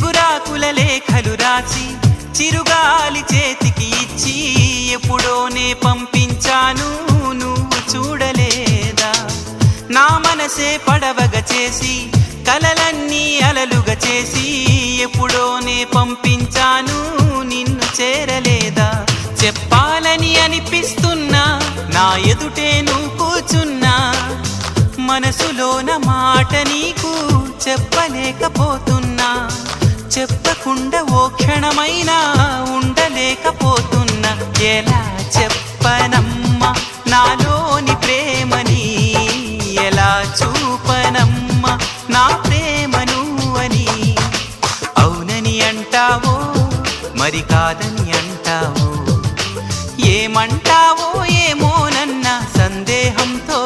చిగురాకుల లేఖలు రాసి చిరుగాలి చేతికి ఇచ్చి ఎప్పుడోనే పంపించాను నువ్వు చూడలేదా? నా మనసే పడవగా చేసి కలలన్నీ అలలుగా చేసి ఎప్పుడోనే పంపించాను నిన్ను చేరలేదా? చెప్పాలని అనిపిస్తున్నా నా ఎదుటే నువ్వు కూర్చున్నా. మనసులోన మాట నీకు చెప్పలేకపోతున్నా. చెప్పకుండా ఓ క్షణమైనా ఉండలేకపోతున్నా. ఎలా చెప్పనమ్మా? నాలోని ప్రేమని ఎలా చూపనమ్మా? నా ప్రేమను అని అవునని అంటావో? మరి కాదని అంటావో? ఏమంటావో ఏమోనన్న సందేహంతో